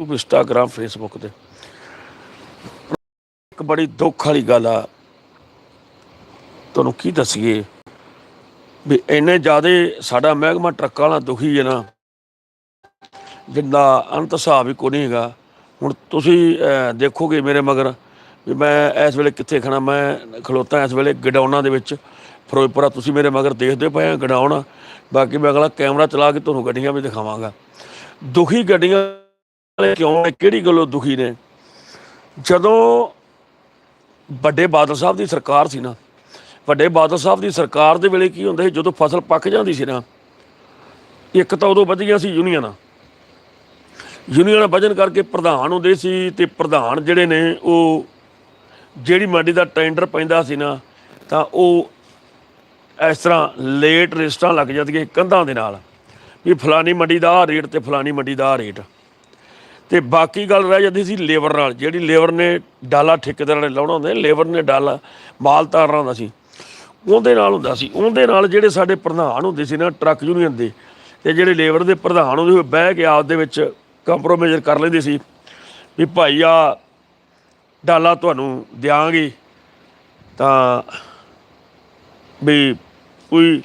Instagram Facebook ਤੇ। ਇੱਕ ਬੜੀ ਦੁੱਖ ਵਾਲੀ ਗੱਲ ਆ। ਤੁਹਾਨੂੰ ਕੀ ਦੱਸੀਏ? ਵੀ ਇੰਨੇ ਜ਼ਿਆਦੇ ਸਾਡਾ ਮਹਿਕਮਾ ਟਰੱਕਾਂ ਵਾਲਾ ਦੁਖੀ ਹੈ ਨਾ। ਜਿੰਦਾ ਅੰਤ ਹਿਸਾਬ ਹੀ ਕੋਈ ਨਹੀਂ ਹੈਗਾ। ਹੁਣ ਤੁਸੀਂ ਦੇਖੋਗੇ ਮੇਰੇ ਮਗਰ ਵੀ ਮੈਂ ਇਸ ਵੇਲੇ ਕਿੱਥੇ ਖੜਾ ਮੈਂ ਖਲੋਤਾ ਇਸ ਵੇਲੇ ਗਡਾਉਣਾ ਦੇ ਵਿੱਚ। ਫਿਰੋਜ਼ਪੁਰਾ ਤੁਸੀਂ ਮੇਰੇ ਮਗਰ ਦੇਖਦੇ ਪਏ ਆ ਗਡਾਉਣਾ ਬਾਕੀ ਮੈਂ ਅਗਲਾ ਕੈਮਰਾ ਚਲਾ ਕੇ ਤੁਹਾਨੂੰ ਗੱਡੀਆਂ ਵੀ ਦਿਖਾਵਾਂਗਾ। ਦੁਖੀ ਗੱਡੀਆਂ ਵਾਲੇ ਕਿਉਂ ਨੇ ਕਿਹੜੀ ਗੱਲੋਂ ਦੁਖੀ ਨੇ? ਜਦੋਂ ਵੱਡੇ ਬਾਦਲ ਸਾਹਿਬ ਦੀ ਸਰਕਾਰ ਸੀ ਨਾ, ਵੱਡੇ ਬਾਦਲ ਸਾਹਿਬ ਦੀ ਸਰਕਾਰ ਦੇ ਵੇਲੇ ਕੀ ਹੁੰਦਾ ਸੀ? ਜਦੋਂ ਫਸਲ ਪੱਕ ਜਾਂਦੀ ਸੀ ਨਾ, ਇੱਕ ਤਾਂ ਉਦੋਂ ਵਧੀਆਂ ਸੀ ਯੂਨੀਅਨਾਂ। ਯੂਨੀਅਨ ਵਜਨ ਕਰਕੇ ਪ੍ਰਧਾਨ ਹੁੰਦੇ ਸੀ ਤੇ ਪ੍ਰਧਾਨ ਜਿਹੜੇ ਨੇ, ਉਹ ਜਿਹੜੀ ਮੰਡੀ ਦਾ ਟੈਂਡਰ ਪੈਂਦਾ ਸੀ ਨਾ, ਤਾਂ ਉਹ ਇਸ ਤਰ੍ਹਾਂ ਲੇਟ ਰਜਿਸਟਰਾਂ ਲੱਗ ਜਾਂਦੀਆਂ ਕੰਧਾਂ ਦੇ ਨਾਲ, ਵੀ ਫਲਾਨੀ ਮੰਡੀ ਦਾ ਆਹ ਰੇਟ ਤੇ ਫਲਾਨੀ ਮੰਡੀ ਦਾ ਆਹ ਰੇਟ। ਤੇ ਬਾਕੀ ਗੱਲ ਰਹਿ ਜਾਂਦੀ ਸੀ ਲੇਬਰ ਨਾਲ, ਜਿਹੜੀ ਲੇਬਰ ਨੇ ਡਾਲਾ ਠੇਕੇਦਾਰਾਂ ਨੇ ਲਾਉਣਾ ਹੁੰਦਾ ਲੇਬਰ ਨੇ ਡਾਲਾ, ਮਾਲ ਤਾਰਨਾ ਹੁੰਦਾ ਸੀ। ਉਹਦੇ ਨਾਲ ਹੁੰਦਾ ਸੀ, ਉਹਦੇ ਨਾਲ ਜਿਹੜੇ ਸਾਡੇ ਪ੍ਰਧਾਨ ਹੁੰਦੇ ਸੀ ਨਾ, ਟਰੱਕ ਯੂਨੀਅਨ ਦੇ, ਤੇ ਜਿਹੜੇ ਲੇਬਰ ਦੇ ਪ੍ਰਧਾਨ ਹੁੰਦੇ ਸੀ ਬਹਿ ਕੇ ਆਪ ਦੇ ਵਿੱਚ ਕੰਪਰੋਮਾਈਜ਼ ਕਰ ਲੈਂਦੇ ਸੀ, ਵੀ ਭਾਈ ਆ ਡਾਲਾ ਤੁਹਾਨੂੰ ਦਿਆਂਗੇ, ਤਾਂ ਵੀ ਕੋਈ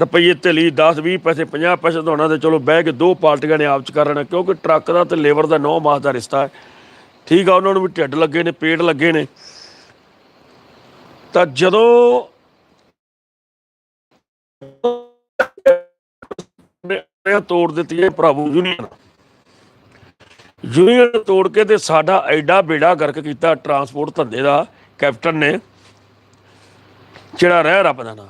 ਰੁਪਈਏ ਤੇ ਲਈ 10 20 ਪੈਸੇ 50 ਪੈਸੇ ਦੋਣਾ ਤੇ ਚਲੋ ਬਹਿ ਕੇ ਦੋ ਪਾਰਟੀਆਂ ਨੇ ਆਪ ਚ ਕਰ ਲੈਣਾ, ਕਿਉਂਕਿ ਟਰੱਕ ਦਾ ਤੇ ਲੇਬਰ ਦਾ 9 ਮਾਸ ਦਾ ਰਿਸ਼ਤਾ ਹੈ। ਠੀਕ ਆ, ਉਹਨਾਂ ਨੂੰ ਵੀ ਢਿੱਡ ਲੱਗੇ ਨੇ, ਪੇਟ ਲੱਗੇ ਨੇ। ਤਾਂ ਜਦੋਂ ਨੇ ਤੋੜ ਦਿੱਤੀ ਹੈ ਭਰਾਵੋ ਯੂਨੀਅਨ। ਯੂਨੀਅਨ ਤੋੜ ਕੇ ਤੇ ਸਾਡਾ ਐਡਾ ਬੇੜਾ ਗਰਕ ਕੀਤਾ ਟਰਾਂਸਪੋਰਟ ਧੰਦੇ ਦਾ ਕੈਪਟਨ ਨੇ, ਜਿਹੜਾ ਰਹਿ ਰੱਬ ਦਾ ਨਾਂ।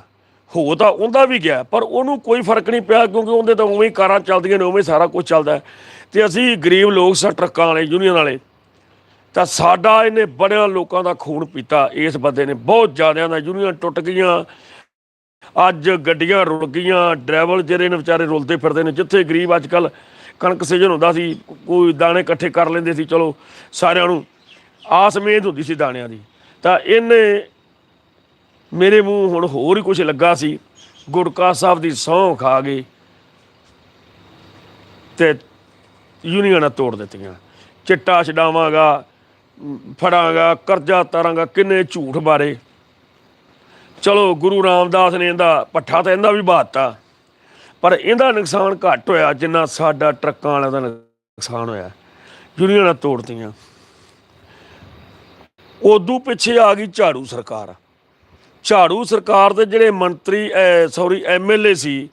ਹੋ ਤਾਂ ਉਹਦਾ ਵੀ ਗਿਆ, ਪਰ ਉਹਨੂੰ ਕੋਈ ਫ਼ਰਕ ਨਹੀਂ ਪਿਆ ਕਿਉਂਕਿ ਉਹਦੇ ਤਾਂ ਉਵੇਂ ਹੀ ਕਾਰਾਂ ਚੱਲਦੀਆਂ ਨੇ, ਉਵੇਂ ਸਾਰਾ ਕੁਝ ਚੱਲਦਾ ਹੈ। ਤੇ ਅਸੀਂ ਗਰੀਬ ਲੋਕ ਸਾ ਟਰੱਕਾਂ ਵਾਲੇ, ਯੂਨੀਅਨ ਵਾਲੇ, ਤਾਂ ਸਾਡਾ ਇਹਨੇ ਬੜਿਆਂ ਲੋਕਾਂ ਦਾ ਖੂਨ ਪੀਤਾ, ਇਸ ਬੰਦੇ ਨੇ ਬਹੁਤ ਜ਼ਿਆਦਿਆਂ ਦਾ ਯੂਨੀਅਨ ਟੁੱਟ ਗਈਆਂ ਅੱਜ ਗੱਡੀਆਂ ਰੁਲ ਗਈਆਂ ਡਰਾਈਵਰ ਜਿਹੜੇ ਨੇ ਵਿਚਾਰੇ ਰੁਲਦੇ ਫਿਰਦੇ ਨੇ, ਜਿੱਥੇ ਗਰੀਬ ਅੱਜ ਕੱਲ ਕਣਕ ਸੀਜ਼ਨ ਹੁੰਦਾ ਸੀ, ਕੋਈ ਦਾਣੇ ਇਕੱਠੇ ਕਰ ਲੈਂਦੇ ਸੀ, ਚਲੋ ਸਾਰਿਆਂ ਨੂੰ ਆਸ ਮੇਦ ਹੁੰਦੀ ਸੀ ਦਾਣਿਆਂ ਦੀ ਤਾਂ ਇਹਨੇ ਮੇਰੇ ਮੂੰਹ ਹੁਣ ਹੋਰ ਹੀ ਕੁਝ ਲੱਗਾ ਸੀ। ਗੁਰਕਾ ਸਾਹਿਬ ਦੀ ਸਹੁੰ ਖਾ ਗਈ ਤੇ ਯੂਨੀਅਨਾਂ ਤੋੜ ਦਿੱਤੀਆਂ। ਚਿੱਟਾ ਛਡਾਵਾਂਗਾ, ਫੜਾਂਗਾ, ਕਰਜ਼ਾ ਤਾਰਾਂਗਾ, ਕਿੰਨੇ ਝੂਠ ਬਾਰੇ ਚਲੋ ਗੁਰੂ ਰਾਮਦਾਸ ਨੇ ਇਹਦਾ ਪੱਠਾ ਤਾਂ ਇਹਦਾ ਵੀ ਬਾਤਾ। ਪਰ ਇਹਦਾ ਨੁਕਸਾਨ ਘੱਟ ਹੋਇਆ ਜਿੰਨਾ ਸਾਡਾ ਟਰੱਕਾਂ ਵਾਲਿਆਂ ਦਾ ਨੁਕਸਾਨ ਹੋਇਆ। ਯੂਨੀਅਨਾਂ ਤੋੜਤੀਆਂ ਉਦੋਂ ਪਿੱਛੇ ਆ ਗਈ ਝਾੜੂ ਸਰਕਾਰ। ਝਾੜੂ ਸਰਕਾਰ ਦੇ ਜਿਹੜੇ ਮੰਤਰੀ ਸੌਰੀ ਐਮਐਲਏ ਸੀ,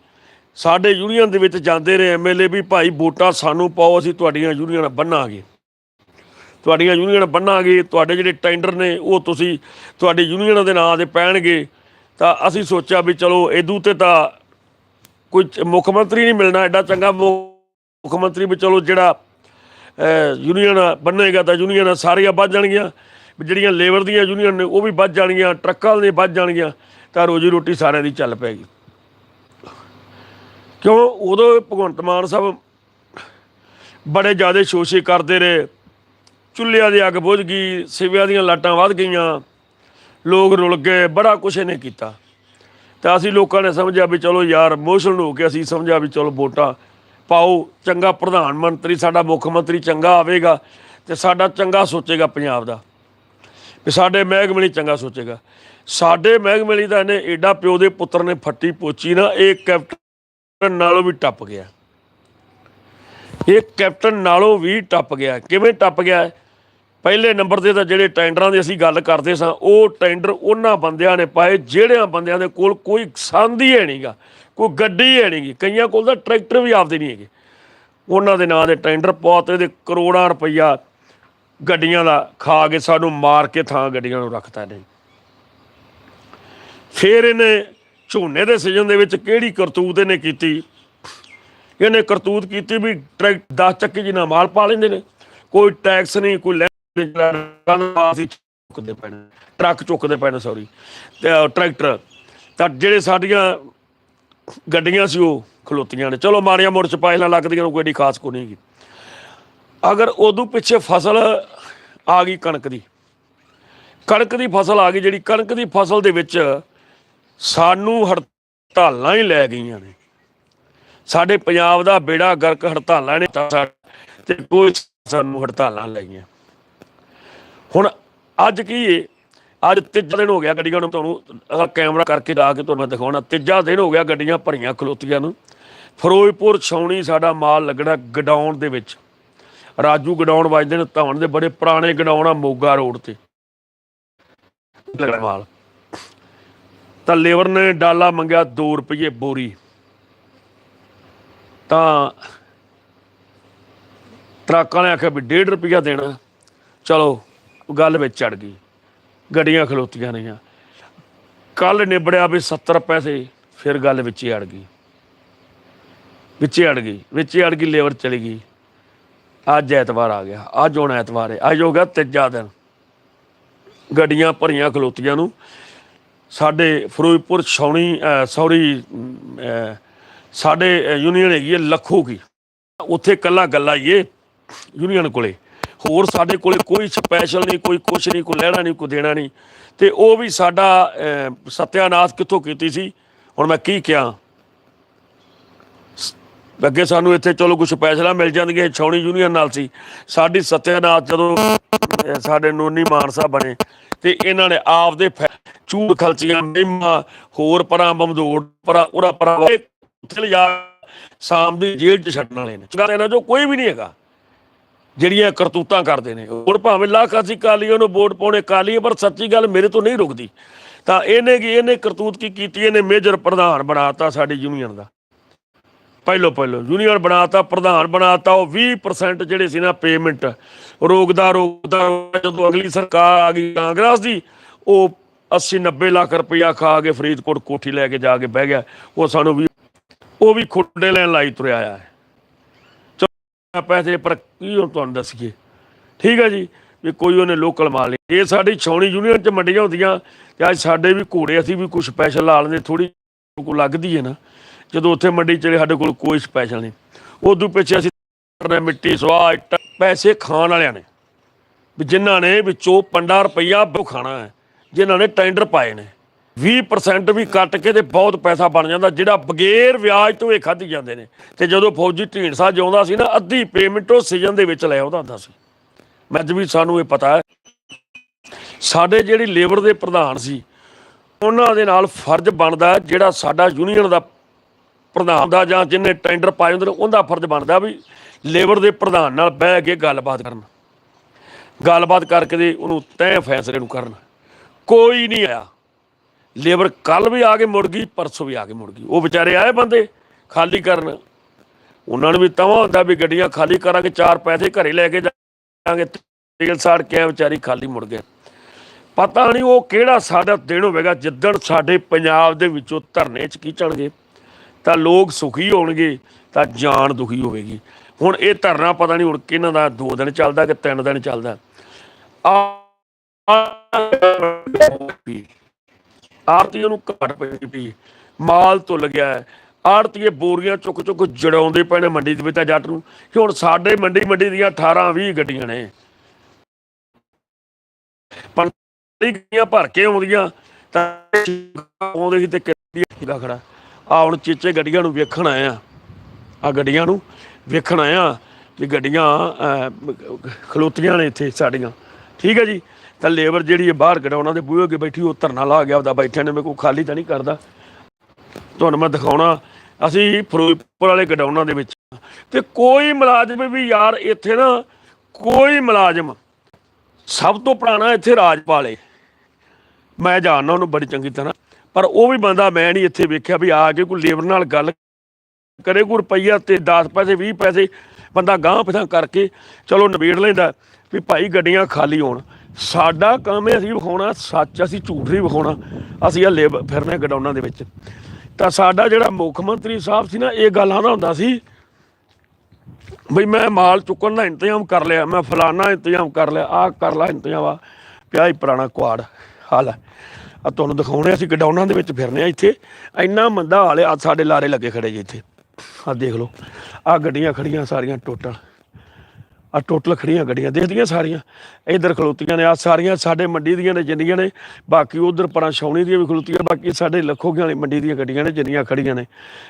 ਸਾਡੇ ਯੂਨੀਅਨ ਦੇ ਵਿੱਚ ਜਾਂਦੇ ਰਹੇ ਐਮਐਲਏ ਵੀ, ਭਾਈ ਵੋਟਾਂ ਸਾਨੂੰ ਪਾਓ, ਅਸੀਂ ਤੁਹਾਡੀਆਂ ਯੂਨੀਅਨ ਬੰਨਾਂਗੇ ਤੁਹਾਡੀਆਂ ਯੂਨੀਅਨ ਬੰਨਾਂਗੇ ਤੁਹਾਡੇ ਜਿਹੜੇ ਟੈਂਡਰ ਨੇ, ਉਹ ਤੁਸੀਂ ਤੁਹਾਡੀ ਯੂਨੀਅਨ ਦੇ ਨਾਂ ਦੇ ਪੈਣਗੇ। ਤਾਂ ਅਸੀਂ ਸੋਚਿਆ ਵੀ ਚਲੋ ਇਦੂ ਤੇ ਤਾਂ ਕੋਈ ਮੁੱਖ ਮੰਤਰੀ ਨਹੀਂ ਮਿਲਣਾ, ਐਡਾ ਚੰਗਾ ਮੁੱਖ ਮੰਤਰੀ ਵੀ ਚਲੋ ਜਿਹੜਾ ਯੂਨੀਅਨ ਬੰਨੇਗਾ ਤਾਂ ਯੂਨੀਅਨ ਸਾਰੀਆਂ ਵੱਧ ਜਾਣਗੀਆਂ। ਜਿਹੜੀਆਂ ਲੇਬਰ ਦੀਆਂ ਯੂਨੀਅਨ ਨੇ, ਉਹ ਵੀ ਵੱਧ ਜਾਣਗੀਆਂ, ਟਰੱਕਾਂ ਦੀਆਂ ਵੱਧ ਜਾਣਗੀਆਂ, ਤਾਂ ਰੋਜੀ ਰੋਟੀ ਸਾਰਿਆਂ ਦੀ ਚੱਲ ਪੈਗੀ। ਕਿਉਂ? ਉਦੋਂ ਭਗਵੰਤ ਮਾਨ ਸਾਹਿਬ ਬੜੇ ਜ਼ਿਆਦਾ ਸ਼ੋਸ਼ੇ ਕਰਦੇ ਰਹੇ। ਚੁੱਲ੍ਹਿਆਂ ਦੀ ਅੱਗ ਬੁਝ ਗਈ, ਸਿਵਿਆਂ ਦੀਆਂ ਲਾਟਾਂ ਵੱਧ ਗਈਆਂ, ਲੋਕ ਰੁਲ ਗਏ, ਬੜਾ ਕੁਛ ਇਹਨੇ ਕੀਤਾ। ਤਾਂ ਅਸੀਂ ਲੋਕਾਂ ਨੇ ਸਮਝਿਆ ਵੀ ਚਲੋ ਯਾਰ ਇਮੋਸ਼ਨਲ ਹੋ ਕੇ ਅਸੀਂ ਸਮਝਿਆ ਵੀ ਚਲੋ ਵੋਟਾਂ ਪਾਓ, ਚੰਗਾ ਪ੍ਰਧਾਨ ਮੰਤਰੀ, ਸਾਡਾ ਮੁੱਖ ਮੰਤਰੀ ਚੰਗਾ ਆਵੇਗਾ ਤੇ ਸਾਡਾ ਚੰਗਾ ਸੋਚੇਗਾ ਪੰਜਾਬ ਦਾ। ਵੀ ਸਾਡੇ ਮਹਿਕਮੇ ਲਈ ਚੰਗਾ ਸੋਚੇਗਾ। ਸਾਡੇ ਮਹਿਕਮੇ ਲਈ ਤਾਂ ਇਹਨੇ ਏਡਾ ਪਿਓ ਦੇ ਪੁੱਤਰ ਨੇ ਫੱਟੀ ਪੋਚੀ ਨਾ, ਇਹ ਕੈਪਟਨ ਨਾਲੋਂ ਵੀ ਟੱਪ ਗਿਆ। ਇਹ ਕੈਪਟਨ ਨਾਲੋਂ ਵੀ ਟੱਪ ਗਿਆ। ਕਿਵੇਂ ਟੱਪ ਗਿਆ? ਪਹਿਲੇ ਨੰਬਰ ਤੇ ਤਾਂ ਜਿਹੜੇ ਟੈਂਡਰਾਂ ਦੀ ਅਸੀਂ ਗੱਲ ਕਰਦੇ ਸਾਂ, ਉਹ ਟੈਂਡਰ ਉਹਨਾਂ ਬੰਦਿਆਂ ਨੇ ਪਾਏ, ਜਿਹੜਿਆਂ ਬੰਦਿਆਂ ਦੇ ਕੋਲ ਕੋਈ ਸੰਦ ਹੀ ਹੈ ਨਹੀਂਗਾ, ਕੋਈ ਗੱਡੀ ਹੈ ਨਹੀਂਗੀ। ਕਈਆਂ ਕੋਲ ਤਾਂ ਟਰੈਕਟਰ ਵੀ ਆਪਦੇ ਨਹੀਂ ਹੈਗੇ। ਉਹਨਾਂ ਦੇ ਨਾਂ ਦੇ ਟੈਂਡਰ ਪਵਾਤੇ ਦੇ ਕਰੋੜਾਂ ਰੁਪਈਆ ਗੱਡੀਆਂ ਦਾ ਖਾ ਕੇ ਸਾਨੂੰ ਮਾਰ ਕੇ ਥਾਂ ਗੱਡੀਆਂ ਨੂੰ ਰੱਖਤਾ ਨੇ ਫਿਰ ਇਹਨੇ ਝੋਨੇ ਦੇ ਸੀਜ਼ਨ ਦੇ ਵਿੱਚ ਕਿਹੜੀ ਕਰਤੂਤ ਇਹਨੇ ਕੀਤੀ? ਇਹਨੇ ਕਰਤੂਤ ਕੀਤੀ ਵੀ ਟਰੈਕ 10 ਚੱਕੀ ਜਿੰਨਾ ਮਾਲ ਪਾ ਲੈਂਦੇ ਨੇ। ਕੋਈ ਟੈਕਸ ਨਹੀਂ, ਕੋਈ ਲੈ ਚੁੱਕਦੇ ਪੈਣੇ, ਟਰੱਕ ਚੁੱਕਦੇ ਪੈਣੇ ਸੌਰੀ ਟਰੈਕਟਰ। ਤਾਂ ਜਿਹੜੇ ਸਾਡੀਆਂ ਗੱਡੀਆਂ ਸੀ ਉਹ ਖਲੋਤੀਆਂ ਨੇ। ਚਲੋ ਮਾੜੀਆਂ ਮੁੜ ਚ ਪਾਇਲਾਂ ਲੱਗਦੀਆਂ ਨੂੰ, ਕੋਈ ਏਡੀ ਖਾਸ ਕੋ ਨਹੀਂ ਅਗਰ ਉਦੋਂ ਪਿੱਛੇ ਫਸਲ ਆ ਗਈ ਕਣਕ ਦੀ ਕਣਕ ਦੀ ਫਸਲ ਆ ਗਈ ਜਿਹੜੀ, ਕਣਕ ਦੀ ਫਸਲ ਦੇ ਵਿੱਚ ਸਾਨੂੰ ਹੜਤਾਲਾਂ ਹੀ ਲੈ ਗਈਆਂ ਨੇ। ਸਾਡੇ ਪੰਜਾਬ ਦਾ ਬੇੜਾ ਗਰਕ ਹੜਤਾਲਾਂ ਨੇ ਕੀਤਾ। ਤੇ ਕੋਈ ਸਾਨੂੰ ਹੜਤਾਲਾਂ ਲਾਈਆਂ। ਹੁਣ ਅੱਜ ਕੀ ਏ? ਅੱਜ ਤੀਜਾ ਦਿਨ ਹੋ ਗਿਆ ਗੱਡੀਆਂ ਨੂੰ ਤੁਹਾਨੂੰ ਕੈਮਰਾ ਕਰਕੇ ਲਾ ਕੇ ਤੁਹਾਨੂੰ ਮੈਂ ਦਿਖਾਉਣਾ। ਤੀਜਾ ਦਿਨ ਹੋ ਗਿਆ ਗੱਡੀਆਂ ਭਰੀਆਂ ਖਲੋਤੀਆਂ ਨੂੰ। ਫਿਰੋਜ਼ਪੁਰ ਛਾਉਣੀ ਸਾਡਾ ਮਾਲ ਲੱਗਣਾ ਗਡਾਉਣ ਦੇ ਵਿੱਚ। ਰਾਜੂ ਗਡਾਉਣ ਵੱਜਦੇ ਨੇ ਧਵਨ ਦੇ ਬੜੇ ਪੁਰਾਣੇ ਗਡਾਉਣ ਆ ਮੋਗਾ ਰੋਡ ਤੇ। ਲੱਗਣਾ। ਮਾਲ ਤਾਂ ਲੇਬਰ ਨੇ ਡਾਲਾ ਮੰਗਿਆ 2 ਰੁਪਏ ਬੋਰੀ। ਤਾਂ ਟਰੱਕਾਂ ਨੇ ਆਖਿਆ ਵੀ 1.5 ਰੁਪਿਆ ਦੇਣਾ। ਚਲੋ ਗੱਲ ਵਿੱਚ ਚੜ ਗਈ। ਗੱਡੀਆਂ ਖਲੋਤੀਆਂ ਰਹੀਆਂ। ਕੱਲ ਨਿਬੜਿਆ ਵੀ 70 ਪੈਸੇ ਫਿਰ ਗੱਲ ਵਿੱਚ ਹੀ ਅੜ ਗਈ। ਵਿੱਚ ਹੀ ਅੜ ਗਈ ਵਿੱਚ ਹੀ ਅੜ ਗਈ ਲੇਬਰ ਚਲੀ ਗਈ। ਅੱਜ ਐਤਵਾਰ ਆ ਗਿਆ ਅੱਜ ਹੁਣ ਐਤਵਾਰ ਹੈ ਅੱਜ ਹੋ ਗਿਆ ਤੀਜਾ ਦਿਨ। ਗੱਡੀਆਂ ਭਰੀਆਂ ਖਲੋਤੀਆਂ ਨੂੰ। ਸਾਡੇ ਫਿਰੋਜ਼ਪੁਰ ਛਾਉਣੀ ਸੌਰੀ ਸਾਡੇ ਯੂਨੀਅਨ ਹੈਗੀ ਹੈ ਲੱਖੋ ਕੀ। ਉੱਥੇ ਕੱਲਾ ਗੱਲਾ ਹੀ ਏ ਯੂਨੀਅਨ ਕੋਲੇ। ਹੋਰ ਸਾਡੇ ਕੋਲੇ ਕੋਈ ਸਪੈਸ਼ਲ ਨਹੀਂ ਕੋਈ ਕੁਛ ਨਹੀਂ ਕੋਈ ਲੈਣਾ ਨਹੀਂ ਕੋਈ ਦੇਣਾ ਨਹੀਂ। ਤੇ ਉਹ ਵੀ ਸਾਡਾ ਅਹ, ਸਤਿਆਨਾਸ਼ ਕਿੱਥੋਂ ਕੀਤੀ ਸੀ? ਹੁਣ ਮੈਂ ਕੀ ਕਿਹਾ? ਅੱਗੇ ਸਾਨੂੰ ਇੱਥੇ ਚਲੋ ਕੁਝ ਫੈਸਲਾ ਮਿਲ ਜਾਂਦੀਆਂ ਛਾਉਣੀ ਯੂਨੀਅਨ ਨਾਲ ਸੀ। ਸਾਡੀ ਸਤਿਆਨਾਥ ਜਦੋਂ ਅਹ, ਸਾਡੇ ਨੋਨੀ ਮਾਨਸਾ ਬਣੇ ਤੇ ਇਹਨਾਂ ਨੇ ਆਪਦੇ ਚੂੜ ਖਲਚੀਆਂ ਮਹਿਮਾ ਹੋਰ ਪਰਾਂ ਬੰਦੋੜ ਪਰਾਂ ਉਰਾ ਪਰਾਂ ਉੱਥੇ ਲਿਜਾ ਸ਼ਾਮ ਦੀ ਜੇਲ੍ਹ 'ਚ ਛੱਡਣ ਵਾਲੇ ਨੇ। ਚੁਗਾ ਇਹਨਾਂ ਚੋਂ ਕੋਈ ਵੀ ਨਹੀਂ ਹੈਗਾ। ਜਿਹੜੀਆਂ ਕਰਤੂਤਾਂ ਕਰਦੇ ਨੇ। ਹੁਣ ਭਾਵੇਂ ਲੱਖ ਅਸੀਂ ਕਾਲੀਆਂ ਨੂੰ ਵੋਟ ਪਾਉਣੇ ਕਾਲੀ ਪਰ ਸੱਚੀ ਗੱਲ ਮੇਰੇ ਤੋਂ ਨਹੀਂ ਰੁਕਦੀ। ਤਾਂ ਇਹਨੇ ਕੀ ਇਹਨੇ ਕਰਤੂਤ ਕੀ ਕੀਤੀ ਇਹਨੇ ਮੇਜਰ ਪ੍ਰਧਾਨ ਬਣਾਤਾ ਸਾਡੀ ਯੂਨੀਅਨ ਦਾ। ਪਹਿਲੋ ਪਹਿਲੋ ਯੂਨੀਅਨ ਬਣਾਤਾ, ਪ੍ਰਧਾਨ ਬਣਾਤਾ, ਉਹ 20% ਜਿਹੜੇ ਸੀ ਨਾ ਪੇਮੈਂਟ ਰੋਕਦਾ ਰੋਕਦਾ ਜਦੋਂ ਅਗਲੀ ਸਰਕਾਰ ਆ ਗਈ ਕਾਂਗਰਸ ਦੀ, ਉਹ 80 90 ਲੱਖ ਰੁਪਇਆ ਖਾ ਕੇ ਫਰੀਦਕੋਟ ਕੋਠੀ ਲੈ ਕੇ ਜਾ ਕੇ ਬਹਿ ਗਿਆ। ਉਹ ਸਾਨੂੰ ਵੀ, ਉਹ ਵੀ ਖੁੱਡੇ ਲੈਣ ਲਾਈ ਤੁਰਿਆ ਆ ਚਲੋ ਪੈਸੇ ਪਰ ਕੀ ਹੁਣ ਤੁਹਾਨੂੰ ਦੱਸੀਏ? ਠੀਕ ਹੈ ਜੀ, ਵੀ ਕੋਈ ਉਹਨੇ ਲੋਕਲ ਮਾਲ ਨਹੀਂ। ਇਹ ਸਾਡੀ ਛਾਉਣੀ ਯੂਨੀਅਨ ਚ ਮੰਡੀਆਂ ਹੁੰਦੀਆਂ, ਤੇ ਅੱਜ ਸਾਡੇ ਵੀ ਘੋੜੇ, ਅਸੀਂ ਵੀ ਕੁਝ ਸਪੈਸ਼ਲ ਲਾ ਲੈਂਦੇ ਥੋੜੀ ਕੋ ਲੱਗਦੀ ਹੈ ਨਾ। ਜਦੋਂ ਉੱਥੇ ਮੰਡੀ ਚਲੇ, ਸਾਡੇ ਕੋਲ ਕੋਈ ਸਪੈਸ਼ਲ ਨਹੀਂ। ਉਦੋਂ ਪਿੱਛੇ ਅਸੀਂ ਕਰਨਾ ਮਿੱਟੀ, ਸਵਾਹ ਇੱਟ ਪੈਸੇ ਖਾਣ ਵਾਲਿਆਂ ਨੇ। ਵੀ ਜਿਨ੍ਹਾਂ ਨੇ ਵਿੱਚੋਂ ਪੰਡਾ ਰੁਪਈਆ ਉਹ ਖਾਣਾ ਹੈ, ਜਿਨ੍ਹਾਂ ਨੇ ਟੈਂਡਰ ਪਾਏ ਨੇ। 20% ਵੀ ਕੱਟ ਕੇ ਤੇ ਬਹੁਤ ਪੈਸਾ ਬਣ ਜਾਂਦਾ, ਜਿਹੜਾ ਬਗੈਰ ਵਿਆਜ ਤੋਂ ਇਹ ਖਾਧੀ ਜਾਂਦੇ ਨੇ। ਤੇ ਜਦੋਂ ਫੌਜੀ ਢੀਂਡਸਾ ਜਿਉਂਦਾ ਸੀ ਨਾ, ਅੱਧੀ ਪੇਮੈਂਟ ਉਹ ਸੀਜ਼ਨ ਦੇ ਵਿੱਚ ਲੈ ਆਉਂਦਾ ਹੁੰਦਾ ਸੀ। ਮੈਂ ਅੱਜ ਵੀ ਸਾਨੂੰ ਇਹ ਪਤਾ ਹੈ, ਸਾਡੇ ਜਿਹੜੀ ਲੇਬਰ ਦੇ ਪ੍ਰਧਾਨ ਸੀ, ਉਹਨਾਂ ਦੇ ਨਾਲ ਫਰਜ਼ ਬਣਦਾ ਜਿਹੜਾ ਸਾਡਾ ਯੂਨੀਅਨ ਦਾ ਪ੍ਰਧਾਨ ਦਾ ਜਾਂ ਜਿੰਨੇ ਟੈਂਡਰ ਪਾਏ ਹੁੰਦੇ ਨੇ, ਉਹਦਾ ਫਰਜ਼ ਬਣਦਾ ਵੀ ਲੇਬਰ ਦੇ ਪ੍ਰਧਾਨ ਨਾਲ ਬਹਿ ਕੇ ਗੱਲਬਾਤ ਕਰਨ। ਗੱਲਬਾਤ ਕਰਕੇ ਤੇ ਉਹਨੂੰ ਤੈਅ ਫੈਸਲੇ ਨੂੰ ਕਰਨ। ਕੋਈ ਨਹੀਂ ਆਇਆ। ਲੇਬਰ ਕੱਲ ਵੀ ਆ ਕੇ ਮੁੜ ਗਈ, ਪਰਸੋਂ ਵੀ ਆ ਕੇ ਮੁੜ ਗਈ। ਉਹ ਵਿਚਾਰੇ ਆਏ ਬੰਦੇ ਖਾਲੀ ਕਰਨ। ਉਹਨਾਂ ਨੂੰ ਵੀ ਤਵਾ ਹੁੰਦਾ ਵੀ ਗੱਡੀਆਂ ਖਾਲੀ ਕਰਾਂਗੇ, ਚਾਰ ਪੈਸੇ ਘਰੇ ਲੈ ਕੇ ਜਾਵਾਂਗੇ। ਤੇਲ ਸਾੜ ਕੇ ਆਏ, ਵਿਚਾਰੀ ਖਾਲੀ ਮੁੜ ਗਏ। ਪਤਾ ਨਹੀਂ ਉਹ ਕਿਹੜਾ ਸਾਡਾ ਦਿਨ ਹੋਵੇਗਾ, ਜਿੱਦਣ ਸਾਡੇ ਪੰਜਾਬ ਦੇ ਵਿੱਚੋਂ ਧਰਨੇ ਚ ਕੀ ਕੀਚਣਗੇ ਤਾਂ ਲੋਕ ਸੁਖੀ ਹੋਣਗੇ, ਤਾਂ ਜਾਨ ਦੁਖੀ ਹੋਵੇਗੀ। ਹੁਣ ਇਹ ਧਰਨਾ ਪਤਾ ਨਹੀਂ ਹੁਣ ਕਿਹਨਾਂ ਦਾ 2 ਦਿਨ ਚੱਲਦਾ ਕਿ 3 ਦਿਨ ਚੱਲਦਾ। ਆਰਤੀਆਂ ਨੂੰ ਘਾਟ ਪਈ ਪਈ। ਮਾਲ ਤੁੱਲ ਗਿਆ ਆੜਤੀਏ ਬੋਰੀਆਂ ਚੁੱਕ ਚੁੱਕ ਜੜਾਉਂਦੇ ਪਏ ਨੇ ਮੰਡੀ ਦੇ ਵਿੱਚ ਤਾਂ ਜੱਟ ਨੂੰ ਕਿ ਹੁਣ ਸਾਡੇ ਮੰਡੀ ਮੰਡੀ ਦੀਆਂ 18 20 ਗੱਡੀਆਂ ਨੇ। ਪੰਤਾਲੀ ਗੱਡੀਆਂ ਭਰ ਕੇ ਆਉਂਦੀਆਂ, ਤਾਂ ਆਉਂਦੇ ਸੀ ਤੇ ਕਿੱਡੀ ਖੜਾ। ਆ ਹੁਣ ਚੀਚੇ ਗੱਡੀਆਂ ਨੂੰ ਵੇਖਣ ਆਏ ਆ। ਆ ਗੱਡੀਆਂ ਨੂੰ ਵੇਖਣ ਆਇਆ ਵੀ ਗੱਡੀਆਂ ਖਲੋਤੀਆਂ ਨੇ ਇੱਥੇ ਸਾਡੀਆਂ। ਠੀਕ ਹੈ ਜੀ? ਤਾਂ ਲੇਬਰ ਜਿਹੜੀ ਹੈ ਬਾਹਰ ਗਡਾਉਣਾ ਦੇ ਬੂਹੇ ਅੱਗੇ ਬੈਠੀ, ਉਹ ਧਰਨਾ ਲਾ ਗਿਆ ਉਹਦਾ ਬੈਠਿਆਂ ਨੇ ਮੇਰੇ ਕੋਲ ਖਾਲੀ ਤਾਂ ਨਹੀਂ ਕਰਦਾ। ਤੁਹਾਨੂੰ ਮੈਂ ਦਿਖਾਉਣਾ, ਅਸੀਂ ਫਿਰੋਜ਼ਪੁਰ ਵਾਲੇ ਗਡਾਉਣਾ ਦੇ ਵਿੱਚ। ਤੇ ਕੋਈ ਮੁਲਾਜ਼ਮ ਵੀ ਯਾਰ ਇੱਥੇ ਨਾ, ਕੋਈ ਮੁਲਾਜ਼ਮ ਸਭ ਤੋਂ ਪੁਰਾਣਾ ਇੱਥੇ ਰਾਜਪਾਲ ਏ। ਮੈਂ ਜਾਣਦਾ ਉਹਨੂੰ ਬੜੀ ਚੰਗੀ ਤਰ੍ਹਾਂ। ਪਰ ਉਹ ਵੀ ਬੰਦਾ ਮੈਂ ਨਹੀਂ ਇੱਥੇ ਵੇਖਿਆ ਵੀ ਆ ਕੇ ਕੋਈ ਲੇਬਰ ਨਾਲ ਗੱਲ ਕਰੇ, ਕੋਈ ਰੁਪਈਆ ਤੇ 10 ਪੈਸੇ 20 ਪੈਸੇ ਬੰਦਾ ਗਾਂਹ ਪਿਛਾਂ ਕਰਕੇ ਚਲੋ ਨਿਬੇੜ ਲੈਂਦਾ ਵੀ ਭਾਈ ਗੱਡੀਆਂ ਖਾਲੀ ਹੋਣ। ਸਾਡਾ ਕੰਮ ਹੈ ਅਸੀਂ ਵਿਖਾਉਣਾ, ਸੱਚ ਅਸੀਂ ਝੂਠ ਨਹੀਂ ਵਿਖਾਉਣਾ, ਅਸੀਂ ਹਲੇ ਫਿਰਨੇ ਗਡਾਉਣਾ ਦੇ ਵਿੱਚ। ਤਾਂ ਸਾਡਾ ਜਿਹੜਾ ਮੁੱਖ ਮੰਤਰੀ ਸਾਹਿਬ ਸੀ ਨਾ, ਇਹ ਗੱਲ ਆਉਂਦਾ ਹੁੰਦਾ ਸੀ ਬਈ ਮੈਂ ਮਾਲ ਚੁੱਕਣ ਦਾ ਇੰਤਜ਼ਾਮ ਕਰ ਲਿਆ, ਮੈਂ ਫਲਾਨਾ ਇੰਤਜ਼ਾਮ ਕਰ ਲਿਆ, ਆਹ ਕਰ ਲਾ ਇੰਤਜ਼ਾਮ ਆ, ਪਿਆ ਹੀ ਪੁਰਾਣਾ ਕੁਆੜ, ਹਾਲ ਹੈ ਆ ਤੁਹਾਨੂੰ ਦਿਖਾਉਣੇ ਅਸੀਂ ਗਡਾਊਨਾਂ ਦੇ ਵਿੱਚ ਫਿਰਨੇ ਆ ਇੱਥੇ। ਇੰਨਾ ਮੰਦਾ ਹਾਲ ਹੈ ਆ ਸਾਡੇ ਲਾਰੇ ਲੱਗੇ ਖੜੇ ਜੀ ਇੱਥੇ। ਆ ਦੇਖ ਲਓ, ਆ ਗੱਡੀਆਂ ਖੜੀਆਂ ਸਾਰੀਆਂ ਟੋਟਲ। ਆ ਟੋਟਲ ਖੜੀਆਂ ਗੱਡੀਆਂ, ਦੇਖਦੀਆਂ ਸਾਰੀਆਂ। ਇਧਰ ਖਲੋਤੀਆਂ ਨੇ, ਆ ਸਾਰੀਆਂ ਸਾਡੇ ਮੰਡੀ ਦੀਆਂ ਨੇ, ਜਿੰਨੀਆਂ ਨੇ। ਬਾਕੀ ਉਧਰ ਪਰਾਂ ਛਾਉਣੀ ਦੀਆਂ ਵੀ ਖਲੋਤੀਆਂ, ਬਾਕੀ ਸਾਡੇ ਲੱਖੋਗੀਆਂ ਵਾਲੀ ਮੰਡੀ ਦੀਆਂ ਗੱਡੀਆਂ ਨੇ, ਜਿੰਨੀਆਂ ਖੜੀਆਂ ਨੇ।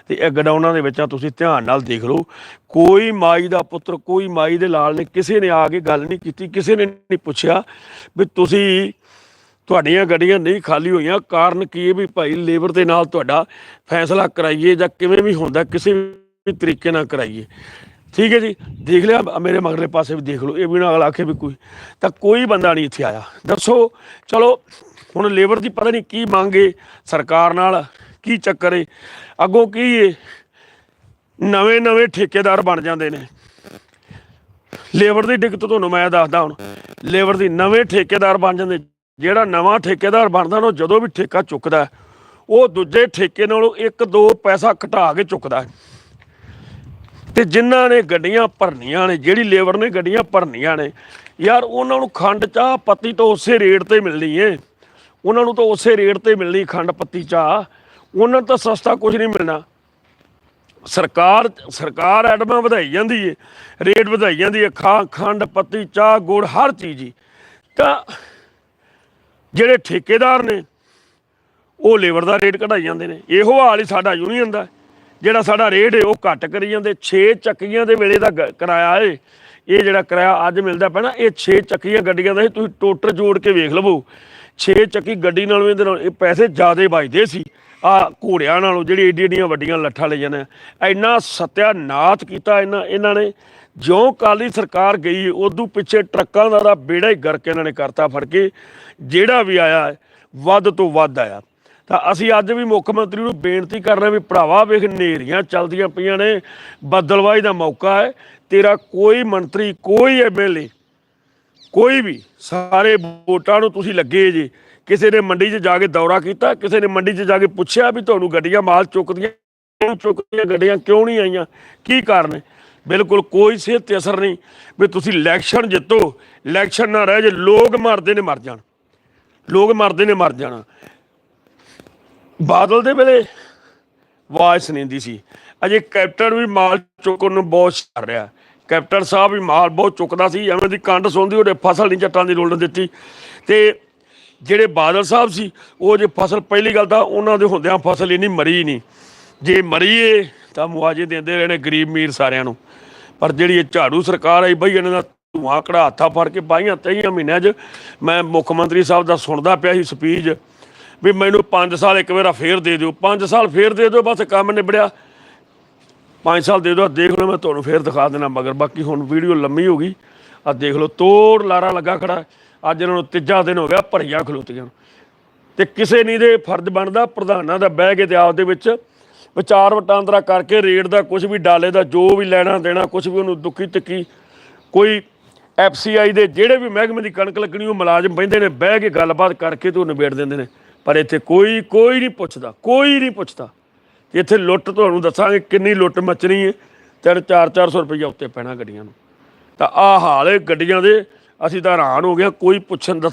ਤੇ ਇਹ ਗਡਾਉਣਾ ਦੇ ਵਿੱਚ ਤੁਸੀਂ ਧਿਆਨ ਨਾਲ ਦੇਖ ਲਓ, ਕੋਈ ਮਾਈ ਦਾ ਪੁੱਤਰ, ਕੋਈ ਮਾਈ ਦੇ ਲਾਲ ਨੇ, ਕਿਸੇ ਨੇ ਆ ਕੇ ਗੱਲ ਨਹੀਂ ਕੀਤੀ, ਕਿਸੇ ਨੇ ਨਹੀਂ ਪੁੱਛਿਆ ਵੀ ਤੁਸੀਂ ਤੁਹਾਡੀਆਂ ਗੱਡੀਆਂ ਨਹੀਂ ਖਾਲੀ ਹੋਈਆਂ, ਕਾਰਨ ਕੀ ਹੈ ਵੀ ਭਾਈ ਲੇਬਰ ਦੇ ਨਾਲ ਤੁਹਾਡਾ ਫੈਸਲਾ ਕਰਾਈਏ ਜਾਂ ਕਿਵੇਂ ਵੀ ਹੁੰਦਾ, ਕਿਸੇ ਵੀ ਤਰੀਕੇ ਨਾਲ ਕਰਾਈਏ। ਠੀਕ ਹੈ ਜੀ, ਦੇਖ ਲਿਆ ਮੇਰੇ ਮਗਰਲੇ ਪਾਸੇ ਵੀ ਦੇਖ ਲਓ, ਇਹ ਵੀ ਨਾ ਅਗਲਾ ਆਖੇ ਵੀ ਕੋਈ, ਤਾਂ ਕੋਈ ਬੰਦਾ ਨਹੀਂ ਇੱਥੇ ਆਇਆ। ਦੱਸੋ, ਚਲੋ, ਹੁਣ ਲੇਬਰ ਦੀ ਪਤਾ ਨਹੀਂ ਕੀ ਮੰਗੇ ਸਰਕਾਰ ਨਾਲ, ਕੀ ਚੱਕਰ ਏ ਅੱਗੋਂ ਕੀ ਏ ਨਵੇਂ ਨਵੇਂ ਠੇਕੇਦਾਰ ਬਣ ਜਾਂਦੇ ਨੇ। ਲੇਬਰ ਦੀ ਦਿੱਕਤ ਤੁਹਾਨੂੰ ਮੈਂ ਦੱਸਦਾ ਹੁਣ ਲੇਬਰ ਦੀ ਨਵੇਂ ਠੇਕੇਦਾਰ ਬਣ ਜਾਂਦੇ ਜਿਹੜਾ ਨਵਾਂ ਠੇਕੇਦਾਰ ਬਣਦਾ ਨਾ, ਉਹ ਜਦੋਂ ਵੀ ਠੇਕਾ ਚੁੱਕਦਾ ਉਹ ਦੂਜੇ ਠੇਕੇ ਨਾਲੋਂ 1-2 ਪੈਸਾ ਘਟਾ ਕੇ ਚੁੱਕਦਾ ਹੈ। ਤੇ ਜਿਨ੍ਹਾਂ ਨੇ ਗੱਡੀਆਂ ਭਰਨੀਆਂ ਨੇ, ਜਿਹੜੀ ਲੇਬਰ ਨੇ ਗੱਡੀਆਂ ਭਰਨੀਆਂ ਨੇ, ਯਾਰ ਉਹਨਾਂ ਨੂੰ ਖੰਡ ਚਾਹ ਪੱਤੀ ਤਾਂ ਉਸੇ ਰੇਟ ਤੇ ਮਿਲਣੀ ਏ। ਉਹਨਾਂ ਨੂੰ ਤਾਂ ਉਸੇ ਰੇਟ ਤੇ ਮਿਲਣੀ ਖੰਡ ਪੱਤੀ ਚਾਹ। ਉਹਨਾਂ ਨੂੰ ਤਾਂ ਸਸਤਾ ਕੁਝ ਨਹੀਂ ਮਿਲਣਾ। ਸਰਕਾਰ ਸਰਕਾਰ ਐਡਮਾਂ ਵਧਾਈ ਜਾਂਦੀ ਏ, ਰੇਟ ਵਧਾਈ ਜਾਂਦੀ ਏ ਖਾ ਖੰਡ ਪੱਤੀ, ਚਾਹ, ਗੁੜ, ਹਰ ਚੀਜ਼ ਹੀ। ਤਾਂ ਜਿਹੜੇ ਠੇਕੇਦਾਰ ਨੇ, ਉਹ ਲੇਬਰ ਦਾ ਰੇਟ ਘਟਾਈ ਜਾਂਦੇ ਨੇ। ਇਹੋ ਹਾਲ ਹੀ ਸਾਡਾ ਯੂਨੀਅਨ ਦਾ। ਜਿਹੜਾ ਸਾਡਾ ਰੇਟ ਹੈ ਉਹ ਘੱਟ ਕਰੀ ਜਾਂਦੇ। 6 ਚੱਕੀਆਂ ਦੇ ਵੇਲੇ ਦਾ ਗ- ਕਿਰਾਇਆ ਏ। ਇਹ ਜਿਹੜਾ ਕਿਰਾਇਆ ਅੱਜ ਮਿਲਦਾ ਪੈਣਾ ਇਹ 6 ਚੱਕੀਆਂ ਗੱਡੀਆਂ ਦਾ ਸੀ ਤੁਸੀਂ ਟੋਟਲ ਜੋੜ ਕੇ ਵੇਖ ਲਵੋ। 6 ਚੱਕੀ ਗੱਡੀ ਨਾਲੋਂ ਇਹਦੇ ਨਾਲ, ਇਹ ਪੈਸੇ ਜ਼ਿਆਦੇ ਵੱਜਦੇ ਸੀ। ਆ ਘੋੜਿਆਂ ਨਾਲੋਂ ਜਿਹੜੀ ਏਡੀ ਏਡੀਆਂ ਵੱਡੀਆਂ ਲੱਠਾਂ ਲੈ ਜਾਂਦੇ ਆ ਇੰਨਾ ਸਤਿਆਨਾਸ਼ ਕੀਤਾ ਇਹਨਾਂ ਇਹਨਾਂ ਨੇ। ਜਿਉਂ ਕਾਲੀ ਸਰਕਾਰ ਗਈ ਉਦੋਂ ਪਿੱਛੇ ਟਰੱਕਾਂ ਦਾ ਤਾਂ ਬੇੜਾ ਹੀ ਗਰਕ ਇਹਨਾਂ ਨੇ ਕਰਤਾ ਫੜ ਕੇ, ਜਿਹੜਾ ਵੀ ਆਇਆ, ਵੱਧ ਤੋਂ ਵੱਧ ਆਇਆ। ਤਾਂ ਅਸੀਂ ਅੱਜ ਵੀ ਮੁੱਖ ਮੰਤਰੀ ਨੂੰ ਬੇਨਤੀ ਕਰ ਰਹੇ ਵੀ ਭਰਾਵਾ ਵੇਖ ਨੇਰੀਆਂ ਚੱਲਦੀਆਂ ਪਈਆਂ ਨੇ, ਬਦਲਵਾਈ ਦਾ ਮੌਕਾ ਹੈ, ਤੇਰਾ ਕੋਈ ਮੰਤਰੀ, ਕੋਈ ਐਮਐਲਏ ਕੋਈ ਵੀ, ਸਾਰੇ ਵੋਟਾਂ ਨੂੰ ਤੁਸੀਂ ਲੱਗੇ ਜੀ। ਕਿਸੇ ਨੇ ਮੰਡੀ 'ਚ ਜਾ ਕੇ ਦੌਰਾ ਕੀਤਾ, ਕਿਸੇ ਨੇ ਮੰਡੀ 'ਚ ਜਾ ਕੇ ਪੁੱਛਿਆ ਵੀ ਤੁਹਾਨੂੰ ਗੱਡੀਆਂ ਮਾਲ ਚੁੱਕਦੀਆਂ, ਕਿਉਂ ਚੁੱਕਦੀਆਂ, ਗੱਡੀਆਂ ਕਿਉਂ ਨਹੀਂ ਆਈਆਂ, ਕੀ ਕਾਰਨ ਹੈ? ਬਿਲਕੁਲ ਕੋਈ ਸਿਹਤ ਤੇ ਅਸਰ ਨਹੀਂ ਵੀ ਤੁਸੀਂ ਇਲੈਕਸ਼ਨ ਜਿੱਤੋ, ਇਲੈਕਸ਼ਨ ਨਾ ਰਹਿ ਜੇ, ਲੋਕ ਮਰਦੇ ਨੇ ਮਰ ਜਾਣ। ਲੋਕ ਮਰਦੇ ਨੇ ਮਰ ਜਾਣਾ। ਬਾਦਲ ਦੇ ਵੇਲੇ ਆਵਾਜ਼ ਸੁਣੀਂਦੀ ਸੀ। ਅਜੇ ਕੈਪਟਨ ਵੀ ਮਾਲ ਚੁੱਕਣ ਨੂੰ ਬਹੁਤ ਕਰ ਰਿਹਾ। ਕੈਪਟਨ ਸਾਹਿਬ ਵੀ ਮਾਲ ਬਹੁਤ ਚੁੱਕਦਾ ਸੀ, ਐਵੇਂ ਦੀ ਕੰਡ ਸੁਣਦੀ, ਉਹਦੇ ਫਸਲ ਨਹੀਂ ਜੱਟਾਂ ਦੀ ਰੋਲਣ ਦਿੱਤੀ। ਤੇ ਜਿਹੜੇ ਬਾਦਲ ਸਾਹਿਬ ਸੀ, ਉਹ ਜੇ ਫਸਲ ਪਹਿਲੀ ਗੱਲ ਤਾਂ ਉਹਨਾਂ ਦੇ ਹੁੰਦਿਆਂ ਫਸਲ ਇੰਨੀ ਮਰੀ ਨਹੀਂ। ਜੇ ਮਰੀਏ ਤਾਂ ਮੁਆਵਜ਼ੇ ਦਿੰਦੇ ਰਹਿਣੇ ਗਰੀਬ ਮੀਰ ਸਾਰਿਆਂ ਨੂੰ। ਪਰ ਜਿਹੜੀ ਇਹ ਝਾੜੂ ਸਰਕਾਰ ਆਈ ਬਈ, ਇਹਨਾਂ ਦਾ ਧੂਆਂ ਕੜਾ ਹੱਥਾਂ ਫੜ ਕੇ ਬਾਈਆਂ ਤੇਈਆਂ ਮਹੀਨਿਆਂ 'ਚ ਮੈਂ ਮੁੱਖ ਮੰਤਰੀ ਸਾਹਿਬ ਦਾ ਸੁਣਦਾ ਪਿਆ ਸੀ ਸਪੀਚ ਵੀ ਮੈਨੂੰ 5 ਸਾਲ ਇੱਕ ਵਾਰਾ ਫੇਰ ਦੇ ਦਿਓ 5 ਸਾਲ ਫੇਰ ਦੇ ਦਿਓ, ਬਸ ਕੰਮ ਨਿਬੜਿਆ। 5 ਸਾਲ ਦੇ ਦਿਓ ਦੇਖ ਲਓ, ਮੈਂ ਤੁਹਾਨੂੰ ਫੇਰ ਦਿਖਾ ਦੇਣਾ ਮਗਰ ਬਾਕੀ ਹੁਣ ਵੀਡੀਓ ਲੰਮੀ ਹੋ ਗਈ। ਆ ਦੇਖ ਲਓ, ਤੋੜ ਲਾਰਾ ਲੱਗਾ ਖੜਾ। ਅੱਜ ਇਹਨਾਂ ਨੂੰ ਤੀਜਾ ਦਿਨ ਹੋ ਗਿਆ, ਭਰੀਆਂ ਖਲੋਤੀਆਂ ਨੂੰ। ਤੇ ਕਿਸੇ ਨਹੀਂ ਦੇ ਫਰਜ਼ ਬਣਦਾ, ਪ੍ਰਧਾਨਾਂ ਦਾ ਬਹਿ ਕੇ ਤੇ ਆਪ ਦੇ ਵਿੱਚ ਵਿਚਾਰ ਵਟਾਂਦਰਾ ਕਰਕੇ ਰੇਟ ਦਾ ਕੁਝ ਵੀ, ਡਾਲੇ ਦਾ ਜੋ ਵੀ ਲੈਣਾ ਦੇਣਾ ਕੁਝ ਵੀ ਉਹਨੂੰ ਦੁੱਖੀ ਤਿੱਕੀ ਕੋਈ ਐਫਸੀਆਈ ਦੇ ਜਿਹੜੇ ਵੀ ਮਹਿਕਮੇ ਦੀ ਕਣਕ ਲੱਗਣੀ, ਉਹ ਮੁਲਾਜ਼ਮ ਬਹਿੰਦੇ ਨੇ, ਬਹਿ ਕੇ ਗੱਲਬਾਤ ਕਰਕੇ ਤੇ ਉਹ ਨਿਬੇੜ ਦਿੰਦੇ ਨੇ। ਪਰ ਇੱਥੇ ਕੋਈ ਕੋਈ ਨਹੀਂ ਪੁੱਛਦਾ, ਕੋਈ ਨਹੀਂ ਪੁੱਛਦਾ। ਇੱਥੇ ਲੁੱਟ ਤੁਹਾਨੂੰ ਦੱਸਾਂਗੇ, ਕਿੰਨੀ ਲੁੱਟ ਮਚਣੀ ਹੈ ਤਿੰਨ, ਚਾਰ 400 ਰੁਪਈਆ ਉੱਤੇ ਪੈਣਾ ਗੱਡੀਆਂ ਨੂੰ। ਤਾਂ ਆਹ ਹਾਲ ਹੈ ਗੱਡੀਆਂ ਦੇ, ਅਸੀਂ ਤਾਂ ਹੈਰਾਨ ਹੋ ਗਿਆ ਕੋਈ ਪੁੱਛਣ ਦਾ